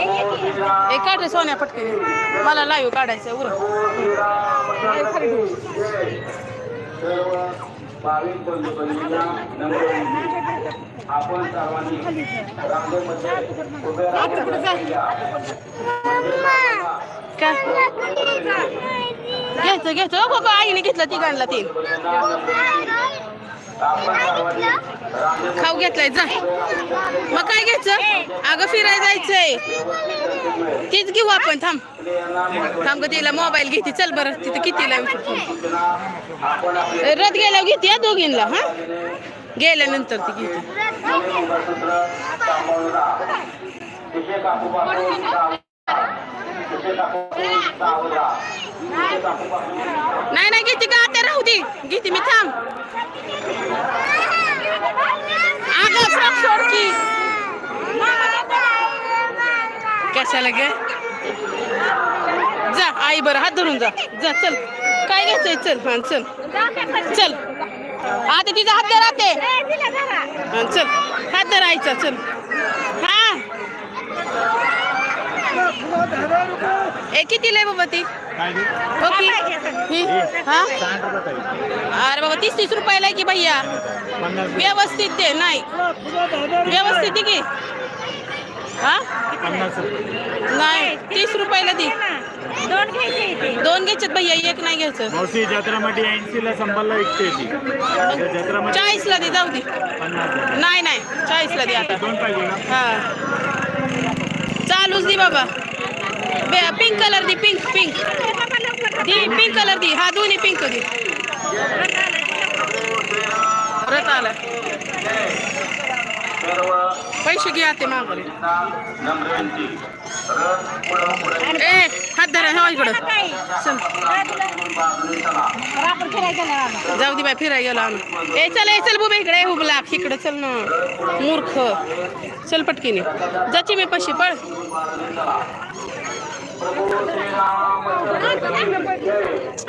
एक काढ रे सोन्या पटकन मला लाईव्ह काढायचं उर आपण सर्वांनी घ्यायचं घ्यायचं. हो गो आईने घेतलं तिघांना ते खाऊ घेतलाय जा. मग काय घ्यायचं? अगं फिरायला जायचंय. तीच घेऊ आपण थांब. थांब ग तिला मोबाईल घेते. चल बरं तिथं कितीला रथ गेल्यावर घेते या दोघींना हा? गेल्यानंतर ती घेते. नाही नाही घेते का? आता राहू दे. घेते मी थांब. अगं फ्रॉक सोड की. कशाला ग? जा आई बरं हात धरून जा. जा चल. काय घ्यायचंय? चल हा चल. चल. आता तिचा हात धर राहते चल. हात धरायचा चल हा ए किती लय बाबा ती? की ही? हा अरे बाबा तीस तीस रुपयाला आहे की भैया? व्यवस्थित ते नाही. व्यवस्थित आहे की? हा? नाही तीस रुपयाला दी. दोन घ्यायचे इथे. दोन घ्यायच्यात भैया एक नाही घ्यायचं. मावशी जत्रामध्ये ऐंशीला संभाळला विकते ती. जत्रामध्ये चाळीसला दे जाऊ दे. नाही नाही चाळीसला दे आता. दोन पाहिजे ना? हा. चालूच दे बाबा. पिंक कलर दी पिंक पिंक दी पिंक कलर दी. हा दोन्ही पिंक दी. परत आला. पैसे घ्या ते मागवले ए हात धरा हो इकडं. जाऊ दे बाय फिरायला गेलो आम्ही. ए चल ए चल बुबे इकडे हुबला इकडं चल ना. मूर्ख. चल पटकीने. जाची मी पशी पळ.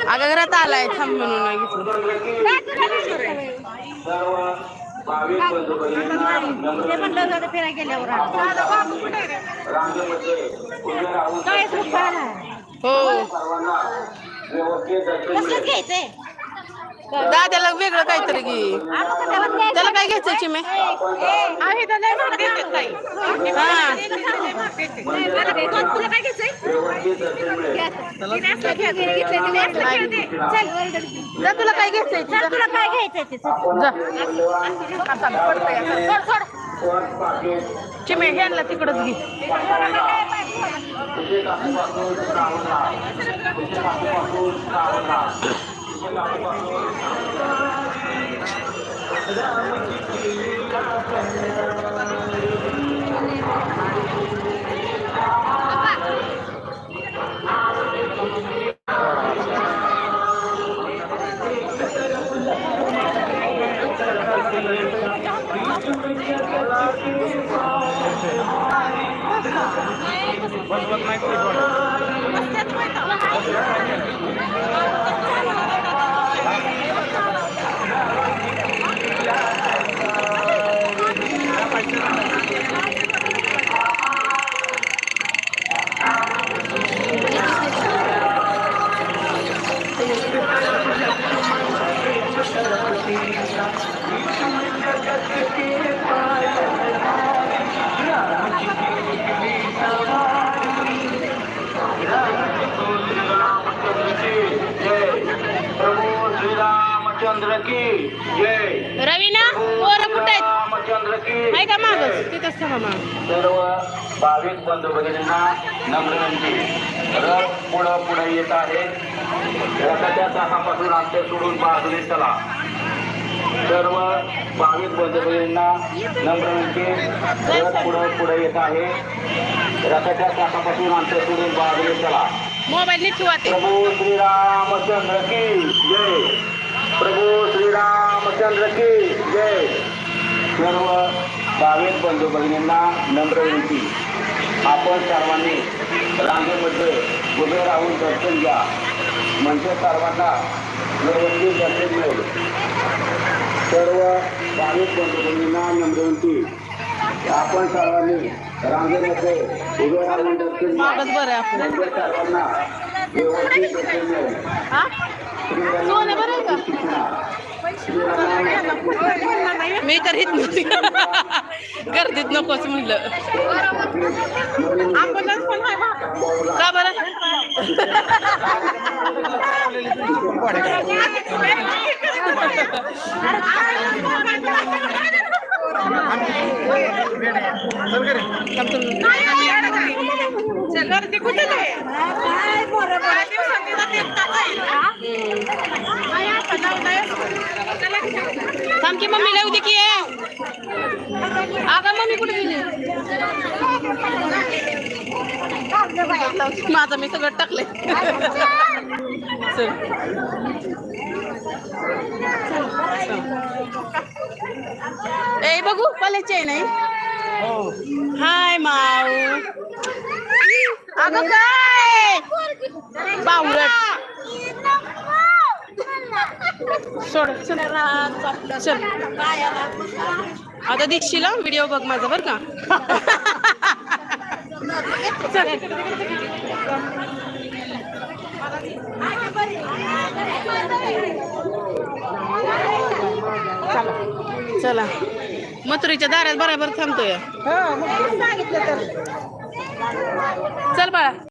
अगं घरात आलाय थांब म्हणून घेतलं फिरायला गेल्यावर हो. मिळेल. घ्यायचंय? दाद्याला वेगळं काहीतरी घे. त्याला काय घ्यायचं चिमे? तुला काय घ्यायचंय जा तुला काय घ्यायचंय तुला काय घ्यायचंय जा. चिमे ह्यांना तिकडच घे. तिथे कापूपासून सावध राहा. तिथे श्रीरामचंद्र की जय। रवीना पोरं कुठे आहेत? रामचंद्र की आहे का मागच तिथंच थांबा माग. सर्व भाविक बंधू भगिनींना नम्र विनंती. रथ पुढं पुढे येत आहे. रथाच्या चाकापासून अंतर सोडून बाजूने चला. सर्व भाविक बंधू भगिनींना नम्र विनंती. रथ पुढं पुढे येत आहे. रथाच्या चाकापासून अंतर सोडून बाजूने चला. मोबाईल नीट ठेवा ते. प्रभू श्रीरामचंद्र की जय. प्रभू श्रीरामचंद्र की जय. सर्व भाविक बंधू भगिनींना नम्र विनंती. आपण सर्वांनी रांगेमध्ये उभे राहून दर्शन घ्या. म्हणजे सर्वांना व्यवस्थित दर्शन मिळेल. सर्व भाविक बंधूंना नम्रविनंती आपण सर्वांनी रांगेमध्ये उभे राहून दर्शन घ्या. म्हणजे सर्वांना व्यवस्थित दर्शन मिळेल. मी तर हित नव्हती गर्दीत नकोच म्हणलं. का बरं? गर्दी कुठे थांब की मम्मी लावू दे की अगं मम्मी कुठे गेली? माझं मी सगळं टाकले ए बघू कॉलेजची आहे नाही? हाय माऊ. अगं काय? बावळट सोड चल चल आता दिसशील व्हिडिओ बघ माझा बर का. चल. चला. मथुरीच्या दारात बराबर थांबतोय. चल बाळा.